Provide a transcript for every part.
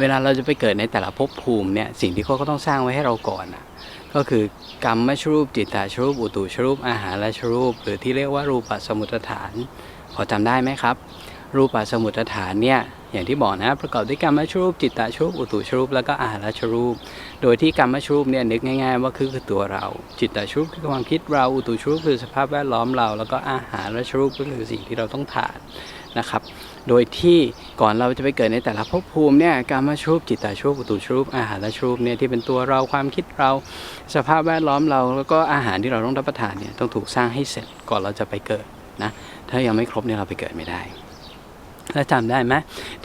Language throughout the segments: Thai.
เวลาเราจะไปเกิดในแต่ละภพภูมิเนี่ยสิ่งที่เขาก็ต้องสร้างไว้ให้เราก่อนอะก็คือกรรมชรูปจิตตาชรูปอุตุชรูปอาหารและชรูป หรือที่เรียกว่ารูปสมุทฐาน พอจำได้ไหมครับ รูปสมุทฐานเนี่ยอย่างที่บอกนะประกอบด้วยกรรมชรูปจิตตชรูปอุตุชรูปแล้วก็อาหารชรูป โดยที่กรรมชรูปเนี่ยนึกง่าย ๆ ว่าคือคือตัวเรา จิตตชรูปคือความคิดเราอุตุชรูปคือสภาพแวดล้อมเรา แล้วก็อาหารและชรูปก็คือสิ่งที่เราต้องทานนะครับ โดยที่ก่อนเราจะไปเกิดในแต่ละภพภูมิเนี่ยกรรมชรูปจิตตาชูปอุตุชูปอาหารและชรูปเนี่ยที่เป็นตัวเราความคิดเราสภาพแวดล้อมเราแล้วก็อาหารที่เราต้องรับประทานเนี่ยต้องถูกสร้างให้เสร็จก่อนเราจะไปเกิดนะถ้ายังไม่ครบเนี่ยเราไปเกิดไม่ได้แล้วจำได้ไหม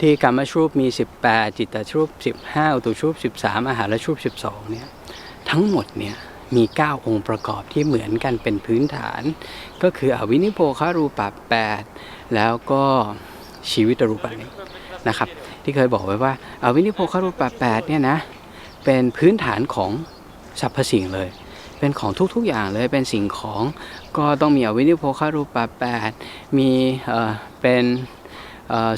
ที่กรรมชรูปมี 18 จิตตชรูป15 อุตุชรูป13 อาหารและชรูป12เนี่ยทั้งหมดเนี่ยมี 9 องค์ประกอบที่เหมือนกันเป็นพื้นฐาน ก็คืออวินิโพคารูปะ8แล้วก็ ชีวิตรูปะนี้นะครับ ที่เคยบอกไว้ว่าอวินิโพคารูปะ8เนี่ยนะเป็นพื้นฐานของสรรพสิ่งเลย เป็นของทุกๆอย่างเลยเป็นสิ่งของก็ต้องมีอวินิโพคารูปะ8มีเอ่อเป็น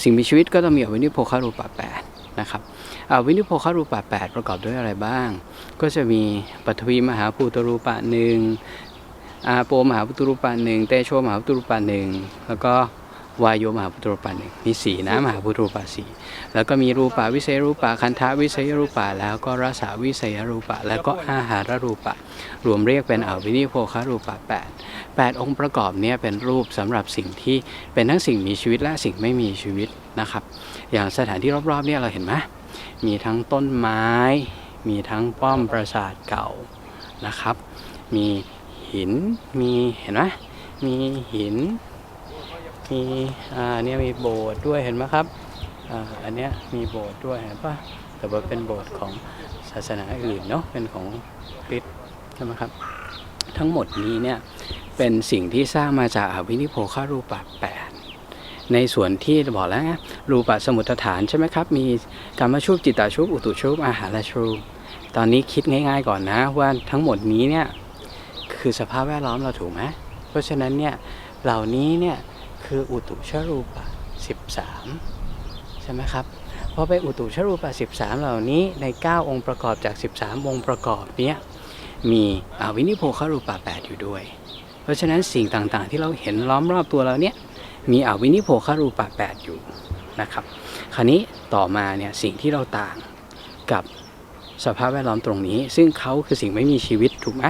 สิ่งมีชีวิตก็ต้องมีอวินิโพคารูปะ8นะครับอวินิโพคารูปะ 8 ประกอบด้วยอะไรบ้าง ก็จะมีปฐวีมหาภูตรูปะหนึ่งอาโปมหาภูตรูปะหนึ่งเตโชมหาภูตรูปะหนึ่งแล้วก็ วายโยมหาภูตรูปะหนึ่งมีสีนะมหาภูตรูปะสี่แล้วก็มีรูปะวิเศษรูปะคันธาวิเศษรูปะแล้วก็รสาวิเศษรูปะ แล้วก็อาหารรูปะ รวมเรียกเป็นอวินิโพคารูปะ8 8องค์ประกอบเนี้เป็นรูปสำหรับสิ่งที่เป็นทั้งสิ่งมีชีวิตและสิ่งไม่มีชีวิตนะครับ อย่างสถานที่รอบๆเนี่ยเราเห็นไหมมีทั้งต้นไม้ มีทั้งป้อมปราสาทเก่านะครับ มีหินมีเห็นไหมมีหิน มีอ่าเนี่ยมีโบสถ์ด้วยเห็นไหมครับอ่าอันเนี้ยมีโบสถ์ด้วยเห็นปะแต่ว่าเป็นโบสถ์ของศาสนาอื่นเนาะเป็นของคริสต์ใช่ไหมครับ ทั้งหมดนี้เนี่ยเป็นสิ่งที่สร้างมาจากอวินิโพคารูปะแปดในส่วนที่บอกแล้วนะรูปะสมุทฐานใช่ไหมครับ มีกรรมชูปจิตตาชูปอุตุชูปอาหารและชูปตอนนี้คิดง่าย ๆก่อนนะว่าทั้งหมดนี้เนี่ยคือสภาพแวดล้อมเราถูกไหมเพราะฉะนั้นเนี่ยเหล่านี้เนี่ย คืออุตุชรูปะ 13 ใช่ไหมครับพอเป็นอุตุชรูปะ 13 เหล่านี้ใน 9 องค์ประกอบจาก 13 องค์ประกอบเนี้ยมีอวินิโพคารูปา8อยู่ด้วย เพราะฉะนั้นสิ่งต่างๆ ที่เราเห็นล้อมรอบตัวเราเนี่ยมีอวินิโพคารูปา8อยู่นะครับ คราวนี้ต่อมาเนี่ยสิ่งที่เราต่างกับ สภาพแวดล้อมตรงนี้ ซึ่งเขาคือสิ่งไม่มีชีวิตถูกไหม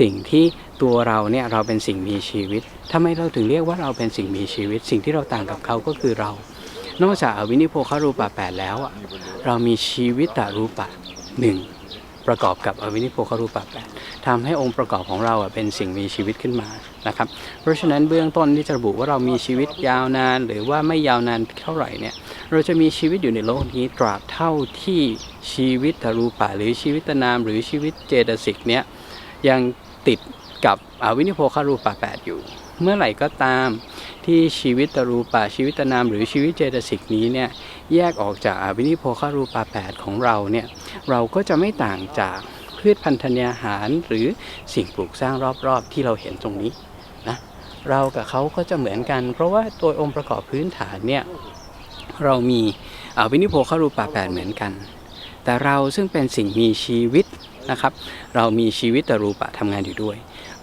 สิ่งที่ตัวเราเนี่ยเราเป็นสิ่งมีชีวิตทำไมเราถึงเรียกว่าเราเป็นสิ่งมีชีวิต สิ่งที่เราต่างกับเขาก็คือเรา นอกจากอวินิโพคารูปะแปดแล้วอะเรามีชีวิตตรูปะหนึ่งประกอบกับอวินิโพคารูปะแปด ทำให้องค์ประกอบของเราเป็นสิ่งมีชีวิตขึ้นมานะครับ เพราะฉะนั้นเบื้องต้นที่จะระบุว่าเรามีชีวิตยาวนานหรือว่าไม่ยาวนานเท่าไหร่เนี่ยเราจะมีชีวิตอยู่ในโลกนี้ตราบเท่าที่ชีวิตรูปะหรือชีวิตนาม หรือชีวิตเจตสิกเนี่ยยังติดกับอวินิโพคารูปะแปดอยู่ เมื่อไหร่ก็ตามที่ชีวิตตรูปะชีวิตนามหรือชีวิตเจตสิกนี้เนี่ยแยกออกจากอวินิโพคารูปะแปดของเราเนี่ยเราก็จะไม่ต่างจาก พืชพันธุ์ธัญญาหารหรือสิ่งปลูกสร้างรอบๆ ที่เราเห็นตรงนี้นะเรากับเขาก็จะเหมือนกัน เพราะว่าตัวองค์ประกอบพื้นฐานเนี่ยเรามีอวินิโพคารูปะแปดเหมือนกัน แต่เราซึ่งเป็นสิ่งมีชีวิตนะครับ เรามีชีวิตตรูปะทำงานอยู่ด้วย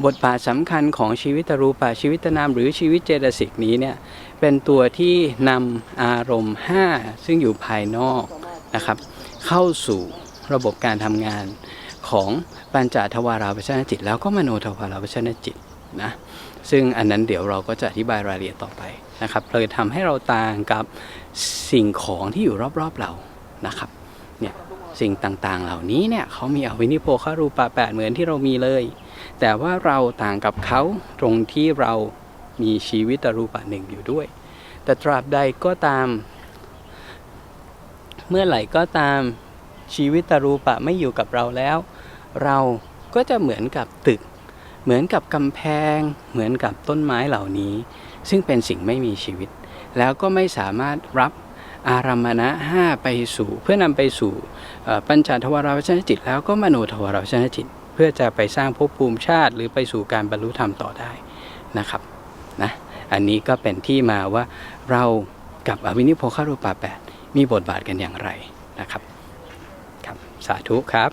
บทบาทสำคัญของชีวิตตรูปะชีวิตนามหรือชีวิตเจตสิกนี้เนี่ยเป็นตัวที่นำอารมณ์ 5 ซึ่งอยู่ภายนอกนะครับเข้าสู่ระบบการทำงาน ของปัญจทวาราวิชนจิต แล้วก็มโนทวาราวิชนจิตนะซึ่งอันนั้นเดี๋ยวเราก็จะอธิบายรายละเอียดต่อไปนะครับเลยทำให้เราต่างกับสิ่งของที่อยู่รอบๆเรานะครับเนี่ยสิ่งต่างๆ เหล่านี้เนี่ยเขามีอวินิโพคารูปะแปดเหมือนที่เรามีเลย แต่ว่าเราต่างกับเขาตรงที่เรามีชีวิตรูปะหนึ่งอยู่ด้วย แต่ตราบใดก็ตาม เมื่อไหร่ก็ตามชีวิตตรูปะไม่อยู่กับเราแล้ว เราก็จะเหมือนกับตึก เหมือนกับกำแพง เหมือนกับต้นไม้เหล่านี้ ซึ่งเป็นสิ่งไม่มีชีวิต แล้วก็ไม่สามารถรับอารามณะห้าไปสู่ เพื่อนำไปสู่ปัญจทวาราวชนจิต แล้วก็มโนทวาราวชนจิต เพื่อจะไปสร้างภพภูมิชาติ หรือไปสู่การบรรลุธรรมต่อได้นะครับนะอันนี้ก็เป็นที่มาว่าเรากับอวินิโพคารูปาแปดมีบทบาทกันอย่างไรนะครับครับ สาธุครับ